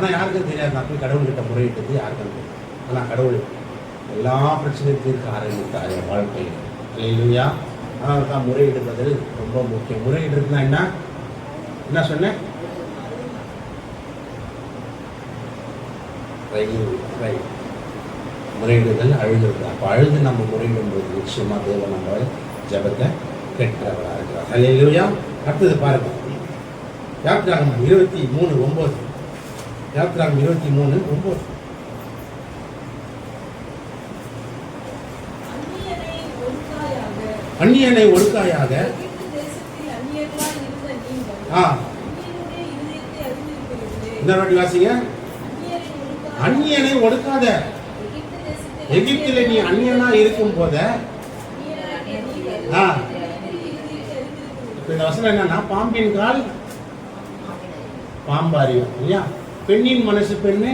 ஆனால் யாருக்கும் தெரியாது. நான் போய் கடவுள்கிட்ட முறையிட்டது யாருக்கும் தெரியும் ஆனால் கடவுள் எல்லா பிரச்சனையும் தீர்க்க ஆரம்பித்தார் என் வாழ்க்கையில். இல்லையா அதனால தான் முறையிடுவது ரொம்ப முக்கியம். முறையிடுறதுனா என்ன? என்ன சொன்னேன்? முறையிடுதல் அழுகிறது அப்போ அழுது நம்ம முறையிடும் போது நிச்சயமாக தேவன் நம்ம ஜபத்தை கேட்கிறவராக இருக்கிறார் அல்லையா அடுத்தது பாருங்க. யாத்திராகம் இருபத்தி மூணு ஒம்பது. யாத்திராகம் இருபத்தி மூணு ஒம்பது அந்நியனை ஒழுக்காயாக ஆ. இந்த வாட்டி வாசிங்க. அந்நியனை ஒடுக்காத. ஒடுக்காத எகிப்தில் நீ அந்நியனா இருக்கும் போத ஆ. இப்போ இந்த வசனம் என்னன்னா பாம்பின் கால் பாம்பாரியம் இல்லையா? பெண்ணின் மனசு பெண்ணு.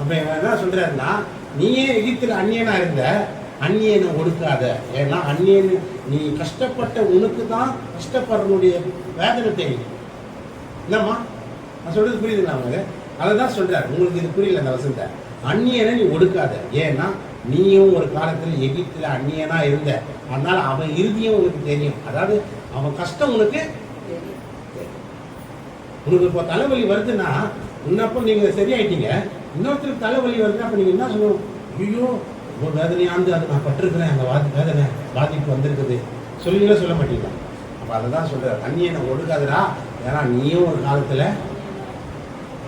அப்ப தான் சொல்கிறாருன்னா சொல்றாருன்னா நீயே எகிப்தில் அந்நியனா இருந்த அந்நியனை ஒடுக்காத. ஏன்னா அந்நியன் நீ கஷ்டப்பட்ட உனக்கு தான் கஷ்டப்படுறனுடைய வேதனை தெரியும். என்னம்மா நான் சொல்றது புரியுதுங்களா உங்களுக்கு? அதை தான் சொல்றாரு. உங்களுக்கு இது புரியல அந்த வசந்த அந்நியனை நீ ஒடுக்காத. ஏன்னா நீயும் ஒரு காலத்தில் எகிப்தில் அந்நியனா இருந்த. அதனால அவன் இறுதியும் உனக்கு தெரியும். அதாவது அவன் கஷ்டம் உனக்கு உனக்கு இப்போ தலைவலி வருதுன்னா முன்னப்போ நீங்கள் சரியாயிட்டீங்க. இன்னொருத்தருக்கு தலைவலி வருதுன்னா அப்போ நீங்கள் என்ன சொல்லணும்? ஐயோ ரொம்ப வேதனையாந்து அது நான் பட்டிருக்கிறேன். அந்த வாதி வேதனை பாதிப்பு வந்திருக்குது. சொல்லுங்களே சொல்ல மாட்டீங்க அப்போ அதை தான் சொல்கிறார் அந்நியனை ஒடுக்காதடா. ஏன்னா நீயும் ஒரு காலத்தில்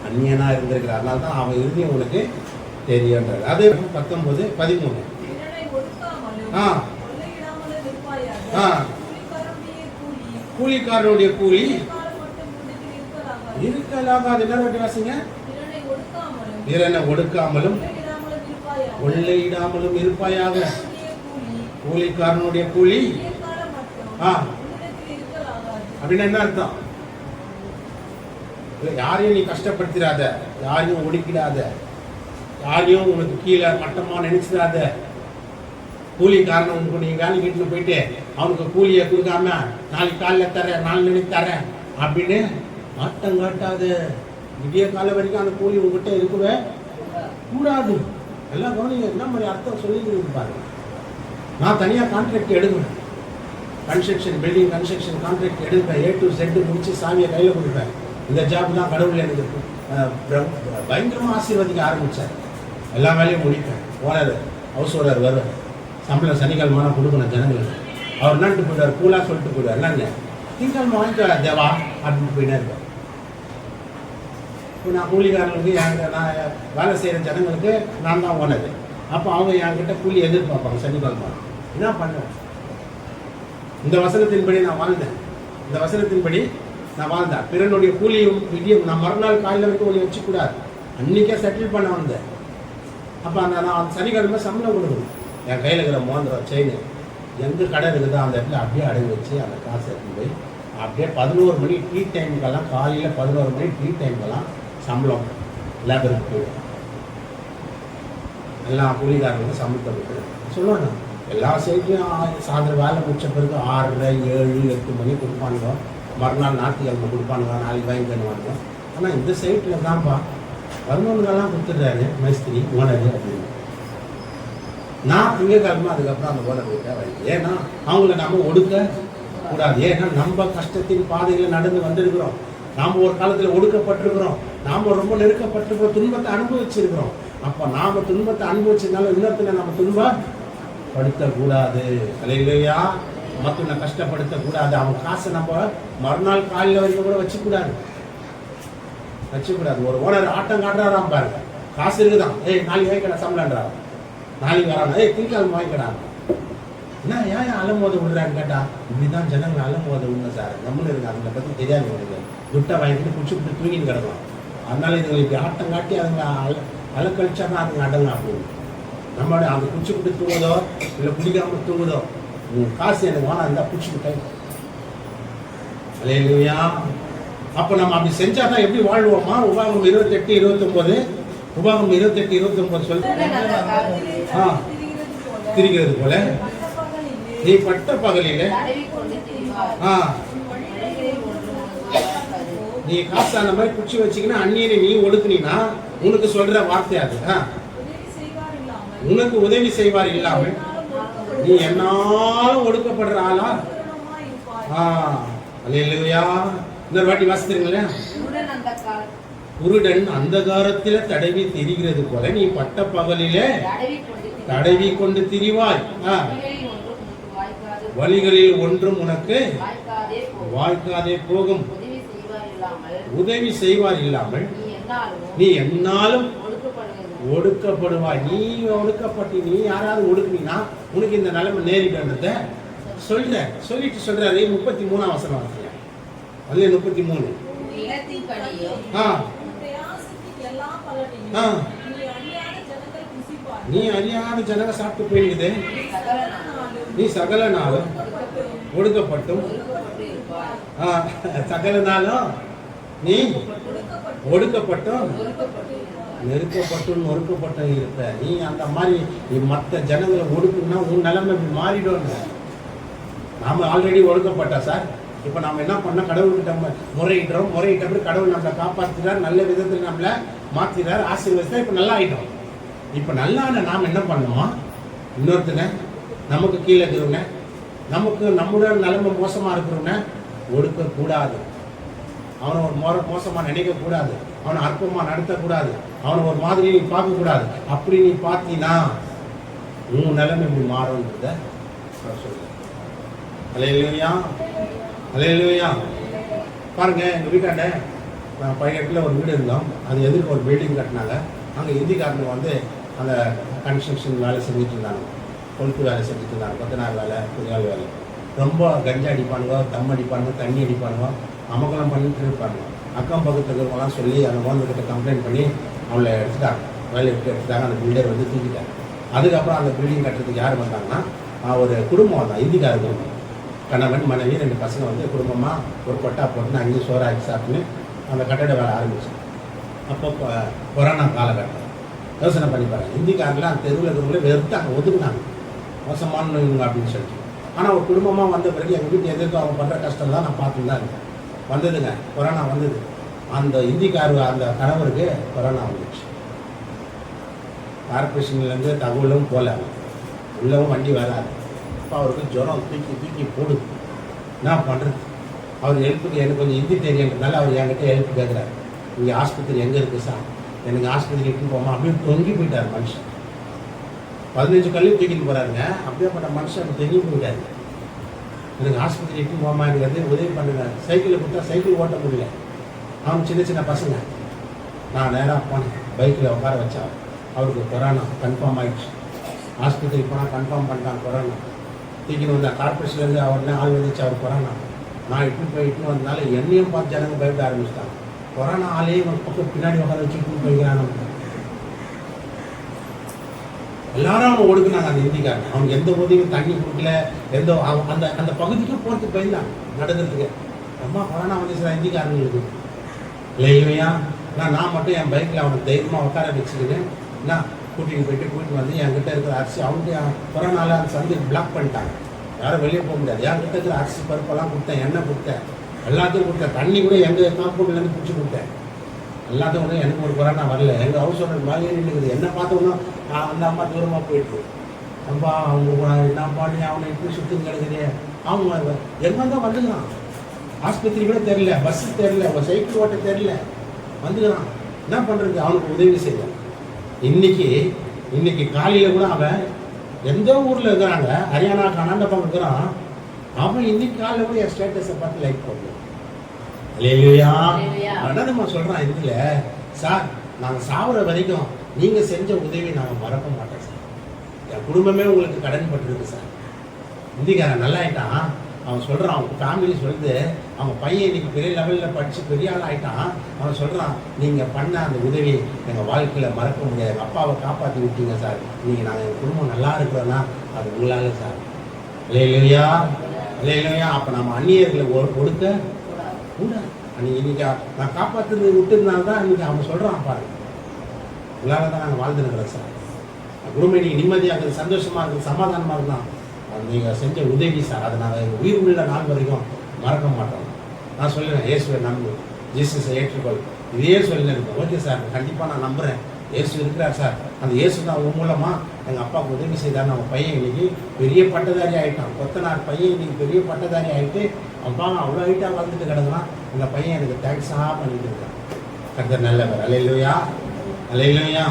அந்நியனாக இருந்திருக்கிற. அதனால தான் அவன் இறுதியும் உனக்கு தெரியுன்றார் அதே பத்தொம்போது பதிமூணு. ஆ. ஆ. கூலிக்காரனுடைய கூலி கூலிக்காரனுடைய கூலி காலம் மட்டும் உன்னிடத்தில் இருக்கலாம்? அது என்ன வாட்டி வாசிங்க? ஒடுக்காமலும் வீரனை ஒடுக்காமலும் கொள்ளையிடாமலும் இருப்பாயாக. கூலிக்காரனுடைய கூலி. ஆ. அப்படின்னு என்ன அர்த்தம்? யாரையும் நீ கஷ்டப்படுத்திடாத யாரையும் ஒடுக்கிடாத யாரையும் உனக்கு கீழே மட்டமா நினைச்சிடாத. கூலிக்காரன் உனக்கு நீ வேலைக்கு வீட்டில் போயிட்டு அவனுக்கு கூலியை கொடுக்காம நாளைக்கு காலையில் தரேன் நாலு மணிக்கு தரேன் அப்படின்னு ஆட்டம் காட்டாத விடிய காலம் வரைக்கும் அந்த கூலி உங்ககிட்ட இருக்கவே? கூடாது. எல்லாம் கவனிங்க என்ன மாதிரி அர்த்தம் சொல்லிக்கிட்டு பாருங்க. நான் தனியாக கான்ட்ராக்ட் எடுக்கிறேன் கன்ஸ்ட்ரக்ஷன் பில்டிங் கன்ஸ்ட்ரக்ஷன் கான்ட்ராக்ட் எடுப்பேன். ஏ டு செட்டு முடிச்சு சாமியை கையில் கொடுப்பேன். இந்த ஜாப் தான் கடவுள் எனக்கு பயங்கரமாக ஆசீர்வதிக்க ஆரம்பித்தார் எல்லா வேலையும் முடிப்பேன். ஓனர் ஹவுஸ் ஓனர் வருவார். சம்பளம் சனிக்கிழமை கொடுக்கணும் ஜனங்களுக்கு. அவர் என்னன்ட்டு போயிடுவார் கூலாக சொல்லிட்டு போயிடுவார். என்னங்க? திங்கக்கிழமை வாங்கிட்டு தேவா அப்படின்னு போயிட்டே இருப்பார். இப்போ நான் கூலிக்காரங்களுக்கு எங்க நான் வேலை செய்கிற ஜனங்களுக்கு நான் தான் ஓனர். அப்போ அவங்க என்கிட்ட கூலி எதிர்பார்ப்பாங்க சனிக்கிழமை என்ன பண்ணுவேன் இந்த வசனத்தின்படி நான் வாழ்ந்தேன். இந்த வசனத்தின்படி நான் வாழ்ந்தேன். பிறனுடைய கூலியும் விடியும் நான் மறுநாள் காலையில் வரைக்கும் ஒன்று வச்சுக்கூடாது. அன்றைக்கே செட்டில் பண்ண வந்தேன். அப்போ அந்த நான் சனிக்கிழமை சம்பளம் கொடுக்கணும். என் கையில் இருக்கிற மோதிரம் செயின் எந்த கடை இருக்குதோ அந்த இடத்துல அப்படியே அடகு வச்சு அந்த காசு எடுத்து போய் அப்படியே பதினோரு மணி டீ டைமுக்கெல்லாம் காலையில் பதினோரு மணி டீ டைமுக்கெல்லாம் சம்பளம் லேபருக்கு போயிடும். எல்லா கூலிக்காரங்களுக்கும் சம்பளத்தை கொடுக்குறேன் சொல்லுவாங்க. எல்லா சைட்லையும் சாயந்தரம் வேலை முடிச்ச பிறகு ஆறரை ஏழு எட்டு மணி கொடுப்பானுங்க. மறுநாள் ஞாயிற்றுக்கிழமை கொடுப்பானுங்க. நாளைக்கு வாங்கி தருவானுங்க ஆனால் இந்த சைட்டில் தான்ப்பா வருமானங்கள்லாம் கொடுத்துட்றாரு மேஸ்திரி ஓனர் அப்படின்னு. நான் திங்கக்கிழமை அதுக்கப்புறம் அந்த ஓனர் கிட்ட வரேன் ஏன்னா அவங்கள நம்ம ஒடுக்க கூடாது. ஏன்னா நம்ம கஷ்டத்தின் பாதையில் நடந்து வந்திருக்கிறோம். நாம் ஒரு காலத்தில் ஒடுக்கப்பட்டிருக்கிறோம். நாம் ரொம்ப நெருக்கப்பட்டு துன்பத்தை அனுபவிச்சிருக்கிறோம். அப்போ நாம் துன்பத்தை அனுபவிச்சதுனால இன்னத்துல நம்ம துன்பப்படுத்தக்கூடாது இல்லையா மற்றவனை கஷ்டப்படுத்தக்கூடாது. அவன் காசை நம்ம மறுநாள் காலையில் வரைக்கும் கூட வச்சுக்கூடாது. வச்சுக்கூடாது. ஒரு ஓனர் ஆட்டம் காட்டுறாராம் பாருங்க. காசு இருக்குதான் ஏய் நாளைக்கு வாங்கிக்கடா சம்பளம்ன்றான் நாளைக்கு வரான்? ஏய் திங்கக்கிழமை வாங்கிக்கடா. என்ன ஏன் ஏன் அலமோத விடுறான்னு கேட்டா இப்படிதான் ஜனங்கள் அலமோத விடணும் சார். நம்மளும் இருக்கு அதை பத்தி தெரியாது உங்களுக்கு துட்டை வாங்கிட்டு குடிச்சு விட்டு தூங்கிட்டு கிடக்கலாம். அதனால இதுங்களை இப்படி ஆட்டம் காட்டி அதுங்க அல அலக்கழிச்சா தான் அதுங்க அடங்க அப்படின்னு நம்மளோட அந்த குச்சி விட்டு தூங்குதோ இல்லை குடிக்காம தூங்குதோ உங்க காசு எனக்கு வேணாம் இருந்தா குச்சி விட்டேன் அலையா அப்போ நம்ம அப்படி செஞ்சா தான் எப்படி வாழ்வோமா? உபாகம் இருபத்தெட்டு இருபத்தொம்போது. உபாகம் இருபத்தெட்டு இருபத்தொம்போது சொல்லு. ஆ. திரிகிறது போல. நீ பட்ட பகலிலே ஆ. நீ காசு அந்த மாதிரி குச்சி வச்சீங்கன்னா அந்நியனை நீ ஒடுக்குனீன்னா உனக்கு சொல்ற வார்த்தை அது ஆ. உதவி செய்வார் இல்லாமல் உனக்கு உதவி செய்வார் இல்லாமல் நீ என்னாலும் ஒடுக்கப்படுற ஆளா. ஆ அல்லேலூயா இன்னொரு வாட்டி வாசிக்கிறீங்களா உடன் அந்த கால் குருடன் அந்தகாரத்தில தடவி திரிகிறது போல நீ பட்ட பகலிலே தடவி கொண்டு திரிவாய். வழிகளில் ஒன்றும் உனக்கு வாய்க்காதே போகும். உதவி செய்வார் இல்லாமல் உதவி செய்வார் இல்லாமல் நீ என்னாலும் நீ என்னாலும் ஒடுக்கப்படுவது ஒடுக்கப்படுவாய். நீ ஒடுக்கப்பட்டு நீ யாராவது ஒடுக்குனீங்கன்னா உனக்கு இந்த நிலைமை நேரிட்டன்றத சொல்ற. சொல்லிட்டு சொல்றாரு முப்பத்தி மூணாம் வசனம் வாசிங்க. அதுல முப்பத்தி மூணு. நீ அறியாத ஜனங்க சாப்பிட்டு போயிடுது நீ சகல நாளும் ஒடுக்கப்பட்டும், சகல நாளும் நீ ஒடுக்கப்பட்டும், நெருக்கப்பட்டும் நொறுக்கப்பட்டும் இருப்ப. நீ அந்த மாதிரி மற்ற ஜனங்களை ஒடுக்குன்னா உன் நிலைமை இப்படி மாறிடும் நாம ஆல்ரெடி ஒடுக்கப்பட்டா சார்? இப்போ நாம என்ன பண்ணோம்? கடவுள்கிட்ட நம்ம முறையிடுறோம். முறையிட்டபடி கடவுள் நம்மளை காப்பாத்துறார். நல்ல விதத்தில் நம்மளை மாத்திறார். ஆசீர்வதித்தா இப்போ நல்லா ஆயிட்டோம் இப்போ நல்லான நாம் என்ன பண்ணணுமா இன்னொருத்தனை நமக்கு கீழே இருக்கிறவங்க நமக்கு நம்மளோட நிலைமை மோசமா இருக்கிறவங்க ஒடுக்க கூடாது அவனை ஒரு மோர மோசமாக நினைக்கக்கூடாது. அவனை அற்பமாக நடத்தக்கூடாது. அவனை ஒரு மாதிரி நீ பார்க்கக்கூடாது. அப்படி நீ பார்த்தீங்கன்னா உன் நிலைமை இப்படி மாறும்ன்றத அவர் சொல்லுங்க அலையிலையா? அலையிலையா? பாருங்க எங்கள் வீட்டாண்ட நான் பையனத்தில் ஒரு வீடு இருந்தோம். அது எதிர்க்க ஒரு பில்டிங் கட்டினாங்க. அங்கே இந்திக்காரங்க வந்து அந்த கன்ஸ்ட்ரக்ஷன் வேலை செஞ்சுட்டு இருந்தாங்க. கொழுப்பு வேலை செஞ்சுட்டு இருந்தாங்க. கொத்தனார் வேலை புதியால் வேலை. ரொம்ப கஞ்சா அடிப்பானுங்க தம் அடிப்பானுங்க தண்ணி அடிப்பானுங்க. அமகலம் பண்ணிட்டு இருப்பாங்க. அக்கம் பக்கத்தில் இருக்கிறவங்களாம் சொல்லி அந்த ஓனர்கிட்ட கம்ப்ளைண்ட் பண்ணி அவளை எடுத்துட்டாங்க. வேலையை விட்டு எடுத்துட்டாங்க. அந்த பில்டர் வந்து தூக்கிட்டாங்க அதுக்கப்புறம் அந்த பில்டிங் கட்டுறதுக்கு யார் வந்தாங்கன்னா ஒரு குடும்பம் வந்தான் இந்திக்கார குடும்பம். கணவன் மனைவி ரெண்டு பசங்க வந்து குடும்பமாக ஒரு கொட்டா போட்டு அங்கேயும் சோறாக்கி சாப்பிட்டுன்னு அந்த கட்டட வேலை ஆரம்பிச்சு. அப்போ கொரோனா காலகட்டம். யோசனை பண்ணி பாருங்க. இந்திக்காரெலாம் அந்த தெருவில் இருக்கிறவங்களே வெறுத்தாங்க ஒதுக்குனாங்க. மோசமானவங்க அப்படின்னு சொல்லிட்டு. ஆனால் ஒரு குடும்பமாக வந்த பிறகு எங்கள் வீட்டு எதிர்த்து அவங்க பண்ணுற கஷ்டம் தான் நான் பார்த்துட்டு தான் இருக்கேன். வந்ததுங்க கொரோனா வந்தது. அந்த இந்திக்காரு அந்த கணவருக்கு கொரோனா வந்துச்சு. கார்பரேஷன்லேருந்து தகவலும் போல. உள்ளவும் வண்டி வராது. அப்போ அவருக்கு ஜுரம் தூக்கி தூக்கி போடுது. என்ன பண்ணுறது அவர் ஹெல்ப்புக்கு எனக்கு கொஞ்சம் ஹிந்தி தெரியுன்றதுனால அவர் என்கிட்ட ஹெல்ப் கேட்குறாரு. இங்கே ஆஸ்பத்திரி எங்கே இருக்குது சார்? எனக்கு ஆஸ்பத்திரி இட்டு போமா அப்படின்னு தொங்கி போயிட்டார் மனுஷன். பதினஞ்சு கல்லு தூக்கிட்டு போகிறாருங்க அப்படியே அப்படியேப்பட்ட மனுஷன் தொங்கி போயிட்டாரு எனக்கு ஆஸ்பத்திரிக்கு போமா எனக்கு வந்து உதவி பண்ணுங்க சைக்கிளை கொடுத்தா சைக்கிள் ஓட்ட முடியல. அவன் சின்ன சின்ன பசங்க. நான் நேராக போனேன். பைக்கில் உட்கார வச்சா அவருக்கு கொரோனா கன்ஃபார்ம் ஆயிடுச்சு. ஆஸ்பத்திரி போனால் கன்ஃபார்ம் பண்ணிட்டான் கொரோனா. தூக்கின்னு வந்த கார்பரேஷன்லேருந்து அவர்னே ஆள் வந்துச்சு அவர் கொரோனா. நான் இட்டு போய் இட்டு வந்தனால என்னையும் பார்த்து ஜனங்க பயப்பட ஆரம்பிச்சிட்டாங்க. கொரோனா ஆளையும் ஒரு பக்கம் பின்னாடி உட்கார வச்சு இட்டு போய்க்கிறான் எல்லாரும் அவனை ஒடுக்குனாங்க அந்த இந்திக்காரன் அவனுக்கு எந்த உதவியும் தண்ணி கொடுக்கல. எந்த அவன் அந்த அந்த பகுதிக்கும் போகிறதுக்கு பயந்தாங்க நடக்கிறதுக்கு. ரொம்ப கொரோனா வந்துச்சுடா இந்திக்காரங்களுக்கு இல்லையா நான் நான் மட்டும் என் பைக்கில் அவனை தைரியமாக உட்கார வச்சுக்கிட்டேன். நான் கூட்டிகிட்டு போயிட்டு கூட்டிட்டு வந்து என்கிட்ட இருக்கிற அரிசி அவங்க கொரோனால அந்த சந்தை பிளாக் பண்ணிட்டாங்க. யாரும் வெளியே போக முடியாது. என்கிட்ட இருக்கிற அரிசி பருப்பெல்லாம் கொடுத்தேன் எண்ணெய் கொடுத்தேன். எல்லாத்தையும் கொடுத்தேன். தண்ணி கூட எங்கள் காம்பவுண்ட்லேருந்து பிடிச்சி கொடுத்தேன். எல்லாத்தையும் ஒன்றும் எனக்கு ஒரு கொரோனா வரல. எங்கள் ஹவுஸ் ஓனர் மாதிரி இருக்குது என்ன பார்த்தோம்னா நான் அந்த அம்மா தூரமாக போயிட்டு அம்பா அவங்க நான் பாடி அவனை இப்படி சுற்றி கிடக்குது அவங்க எங்கே தான் வந்துக்கிறான். ஆஸ்பத்திரி கூட தெரியல பஸ் தெரியல அவன் சைக்கிள் ஓட்ட தெரியல. வந்துக்கிறான். என்ன பண்ணுறது அவனுக்கு உதவி செய்யலாம் இன்னைக்கு இன்னைக்கு காலையில் கூட அவன் எந்த ஊரில் இருக்கிறாங்க? ஹரியானா கனாண்ட பக்கம் இருக்கிறான். அவன் இன்னைக்கு காலையில் கூட என் ஸ்டேட்டஸை பார்த்து லைக் பண்ணுவான் இல்லையா அல்லேலூயா. அண்ணாதம்மா சொல்கிறான் இதுல சார் நாங்கள் சாகுற வரைக்கும் நீங்கள் செஞ்ச உதவி நாங்கள் மறக்க மாட்டோம் சார். என் குடும்பமே உங்களுக்கு கடன் பட்டிருக்கு சார். இந்திக்காரன் நல்லா ஆயிட்டான். அவன் சொல்கிறான் அவங்க ஃபேமிலி சொல்லுது அவன் பையன் இன்னைக்கு பெரிய லெவலில் படித்து பெரிய ஆள் ஆயிட்டான். அவன் சொல்கிறான் நீங்கள் பண்ண அந்த உதவி எங்கள் வாழ்க்கையில் மறக்க முடியாது. எங்கள் அப்பாவை காப்பாற்றி விட்டீங்க சார். நீங்கள் நாங்கள் எங்கள் குடும்பம் நல்லா இருக்கிறோன்னா அது உங்களால் சார். இல்லையா இல்லையா அப்போ நம்ம அந்நியர்களை கொடுக்க கூட அன்னைக்கு இன்னைக்கு நான் காப்பாற்றுறது விட்டுருந்தால் தான் இன்னைக்கு அவன் சொல்கிறான் பாருங்க. உங்களால் தான் நாங்கள் வாழ்ந்துருக்கிறோம் சார். குடும்பம் இன்னைக்கு நிம்மதியாக இருக்குது சந்தோஷமாக இருக்குது சமாதானமாக இருந்தான். அது நீங்கள் செஞ்ச உதவி சார். அதை நாங்கள் உயிர் உள்ள நாள் வரைக்கும் மறக்க மாட்டோம். நான் சொல்லுவேன் இயேசுவை நம்பு. ஜீசஸை ஏற்றுக்கொள். இதே சொல்லியிருக்கேன் ஓகே சார். கண்டிப்பாக நான் நம்புகிறேன் இயேசு இருக்கிறார் சார். அந்த இயேசு தான் உன் மூலமாக எங்கள் அப்பாவுக்கு உதவி செய்தார் நம்ம பையன் இன்னைக்கு பெரிய பட்டதாரி ஆகிட்டான் கொத்தனார் பையன் இன்னைக்கு பெரிய பட்டதாரி ஆகிட்டு அப்பா அவ்வளோ ஹைட்டாக வளர்ந்துட்டு கிடக்குறான். அந்த பையன் எனக்கு தேங்க்ஸாக பண்ணிட்டு இருக்கான். கருத்து நல்லவர். இல்லையா அலையிலுயா?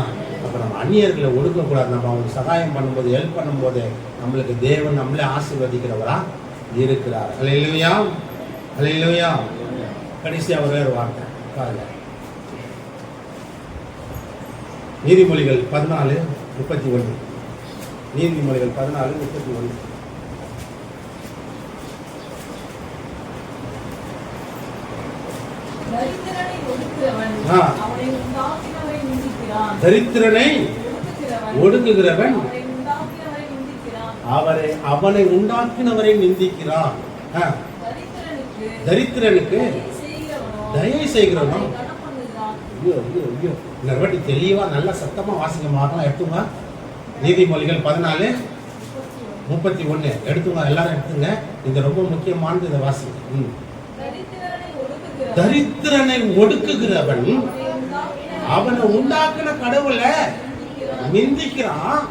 அப்போ நம்ம அந்நியர்களை ஒடுக்கக்கூடாது. நம்ம அவங்களுக்கு சகாயம் பண்ணும்போது ஹெல்ப் பண்ணும்போது நம்மளுக்கு தேவன் நம்மளே ஆசீர்வதிக்கிறவரா இருக்கிறார். அலையிலுயா? அலையிலுயா? கடைசியாக ஒரே ஒரு வார்த்தை. பாருங்க. நீதிமொழிகள் பதினாலு முப்பத்தி ஒன்று. நீதிமொழிகள் பதினாலு முப்பத்தி ஒன்று. ஆ. தரித்திரனை ஒடுக்குகிறவன் அவரை அவனை உண்டாக்கினவரை நிந்திக்கிறான். தரித்திரனுக்கு தயவு தயை ஐயோ ஐயோ ஐயோ. இந்த வாட்டி தெளிவா நல்லா சத்தமா வாசிக்க மாறலாம் எடுத்துங்க. நீதிமொழிகள் பதினாலு முப்பத்தி ஒன்று எடுத்துங்க எல்லாரும் எடுத்துங்க. இது ரொம்ப முக்கியமானது இதை வாசி தரித்திரனை ஒடுக்குகிறவன் அவனை உண்டாக்குன கடவுளை நிந்திக்கிறான்.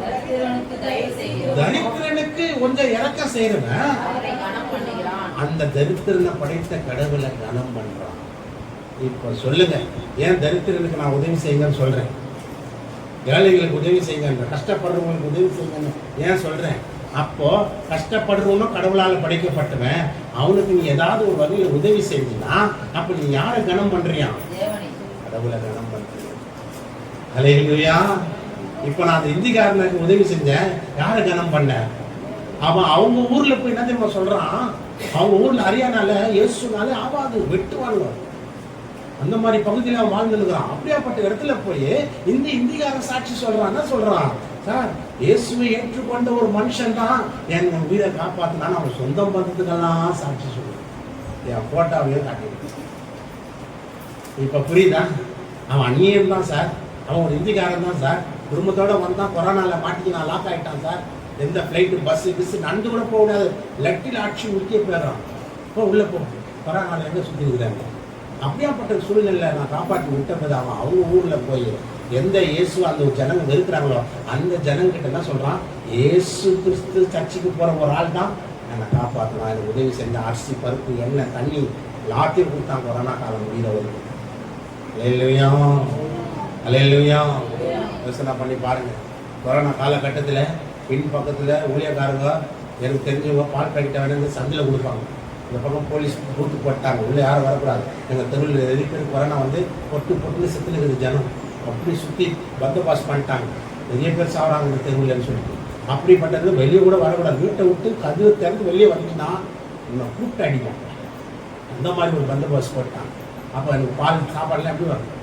தரித்திரனுக்கு கொஞ்சம் இறக்கம் செய்யறவன். அந்த தரித்திரனை படைத்த கடவுளை கனம் பண்றான். இப்போ சொல்லுங்க ஏன் தரித்திரனுக்கு நான் உதவி செய்யுங்கன்னு சொல்றேன்? ஏழைகளுக்கு உதவி செய்யுங்க கஷ்டப்படுறவங்களுக்கு உதவி செய்யுங்கன்னு ஏன் சொல்றேன்? அப்போ கஷ்டப்படுறவனும் கடவுளால் படைக்கப்பட்டவன் அவனுக்கு நீ ஏதாவது ஒரு வகையில் உதவி செஞ்சீன்னா அப்ப நீ யாரை கனம் பண்றியா? கடவுளை கனம் பண்றியா அலையிலுயா இப்போ நான் அந்த இந்திக்காரனுக்கு உதவி செஞ்சேன். யாரை கனம் பண்ணேன் அவன் அவங்க ஊர்ல போய் என்ன தெரியுமா சொல்றான்? அவங்க ஊர்ல ஹரியானால இயேசுனாலே ஆவாது வெட்டுவாங்க அந்த மாதிரி பகுதியில் அவன் வாழ்ந்துருக்கிறான். அப்படியாப்பட்ட இடத்துல போய் இந்த இந்திக்கார சாட்சி சொல்றான். என்ன சொல்றான்? சார் இயேசுவை ஏற்றுக்கொண்ட ஒரு மனுஷன் தான் என் உயிரை காப்பாத்தினான்னு அவன் சொந்த பந்தத்துக்கெல்லாம் சாட்சி சொல்றான். என் போட்டாவையே காட்டியிருக்கான். இப்ப புரியுதா? அவன் அந்நியன் தான் சார். அவன் ஒரு இந்திக்காரன் தான் சார். குடும்பத்தோட வந்தான் கொரோனால மாட்டிக்கு நான் லாக் ஆகிட்டான் சார். எந்த ஃப்ளைட்டு பஸ்ஸு கிஸ்ஸு நடந்து கூட போக முடியாது. லட்டில் ஆட்சி முக்கிய போயிடுறான். இப்போ உள்ளே போ. கொரோனால எங்கே சுற்றி இருக்கிறாங்க? அப்படியாப்பட்ட சூழ்நிலையில் நான் காப்பாற்றி விட்டது அவன் அவங்க ஊரில் போய் எந்த இயேசு அந்த ஜனங்க வெறுக்கிறாங்களோ அந்த ஜனங்கிட்ட என்ன சொல்கிறான் இயேசு கிறிஸ்து சர்ச்சுக்கு போகிற ஒரு ஆள் தான். என்னை காப்பாற்றலாம் எனக்கு உதவி செஞ்ச அரிசி பருப்பு எண்ணெய் தண்ணி எல்லாத்தையும் கொடுத்தான் கொரோனா காலம் முடிகிறவருக்கு இல்லையா அலையிலையும் யோசனை பண்ணி பாருங்க. கொரோனா காலகட்டத்தில் பின் பக்கத்தில் ஊழியக்காரங்க எனக்கு தெரிஞ்சவங்க பால் பாக்கெட்டை வேணுங்க சந்தையில் கொடுப்பாங்க. இந்த பக்கம் போலீஸ் பூத்து போட்டாங்க. உள்ளே யாரும் வரக்கூடாது. எங்கள் தெருவில் நிறைய பேர் கொரோனா வந்து பொட்டு பொட்டுன்னு செத்துல இருக்குது ஜனம். அப்படி சுற்றி பந்தோபாஸ் பண்ணிட்டாங்க. நிறைய பேர் சாப்பிட்றாங்க இந்த தெருவில்னு சொல்லிட்டு. அப்படிப்பட்டது வெளியே கூட வரக்கூடாது. வீட்டை விட்டு கதவு திறந்து வெளியே வந்துச்சுன்னா உன்னை கூப்பிட்டு அடிப்போம் அந்த மாதிரி ஒரு பந்தோபஸ்து போட்டாங்க. அப்போ எனக்கு பால் சாப்பாடுலாம் எப்படி வரும்?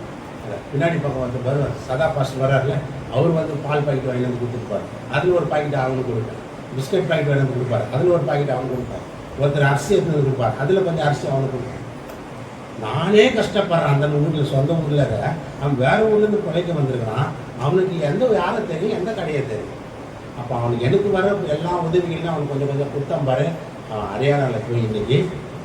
பின்னாடி பக்கம் வந்து வருவார். சதா பாஸ்ட் வர்றாருல அவர் வந்து பால் பாக்கெட் வாங்கி வந்து கொடுத்துருப்பாரு. அதில் ஒரு பாக்கெட் அவனுக்கு கொடுப்பேன் பிஸ்கட் பாக்கெட் வாங்கி வந்து கொடுப்பாரு. அதில் ஒரு பாக்கெட் அவங்க கொடுப்பார். ஒருத்தர் அரிசி எடுத்து கொடுப்பார். அதில் கொஞ்சம் அரிசி அவனுக்கு கொடுப்பேன் நானே கஷ்டப்படுறேன். அந்த ஊரில் சொந்த ஊரில் அவன் வேற ஊர்லேருந்து பிழைக்க வந்திருக்கிறான். அவனுக்கு எந்த யாரை தெரியும் எந்த கடையை தெரியும். அப்போ அவனுக்கு எனக்கு வர எல்லா உதவிகளையும் அவனுக்கு கொஞ்சம் கொஞ்சம் கொடுத்தான் பாரு. அவன் ஹரியானாவில் போய் இன்னைக்கு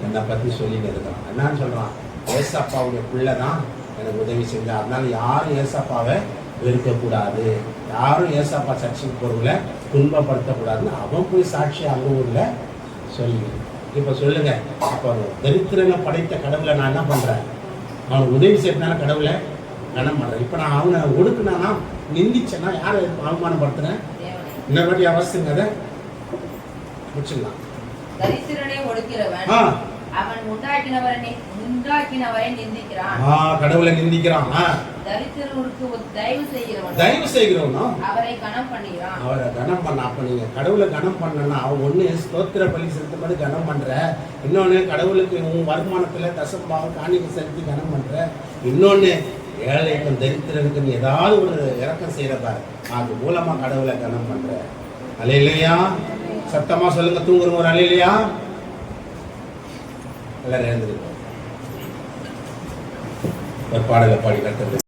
என்னை பற்றி சொல்லிட்டு இருக்கான். என்னான்னு சொல்கிறான் ஏசப்பாவுடைய பிள்ளை தான் எனக்கு உதவி செஞ்சா அதனால யாரும் ஏசப்பாவை வெறுக்கக்கூடாது. யாரும் ஏசப்பா சர்ச்சுக்கு போகிறவங்கள துன்பப்படுத்தக்கூடாதுன்னு அவன் போய் சாட்சி அவங்க ஊரில் சொல்லி. இப்போ சொல்லுங்க. அப்போ தரித்திரனை படைத்த கடவுளை நான் என்ன பண்ணுறேன் அவனுக்கு உதவி செய்யறதுனால கடவுளை கனம் பண்ணுறேன் இப்போ நான் அவனை ஒடுக்குனானா நிந்திச்சேன்னா யாரை அவமானப்படுத்துறேன்? தேவனை இன்னொரு வாட்டி அவசியம் அதை முடிச்சிடலாம் ஆ. அவன் உண்டாக்கினவரை உண்டாக்கினவரை நிந்திக்கிறான். ஆ கடவுளை நிந்திக்கிறான். ஆ. தரித்திரனுக்கு தயவு செய்கிறவன். தயவு செய்கிறவனோ? அவரை கனம் பண்ணுகிறான். அவரை கனம் பண்ண அப்போ நீங்கள் கடவுளை கனம் பண்ணனா அவன் ஒன்று ஸ்தோத்திர பலி செலுத்தும்போது கனம் பண்ணுற இன்னொன்று கடவுளுக்கு உன் வருமானத்தில் தசம்பாவம் காணிக்கை செலுத்தி கனம் பண்ணுற இன்னொன்று ஏழைக்கும் தரித்திரனுக்கு நீ ஏதாவது ஒரு இறக்கம் செய்கிறப்ப அது மூலமாக கடவுளை கனம் பண்ணுற அலையிலையா? சத்தமாக சொல்லுங்க தூங்குறவங்க அலையிலையா? நல்லா எழுந்திருக்கோம். ஒரு பாடலை பாடி கற்றுறது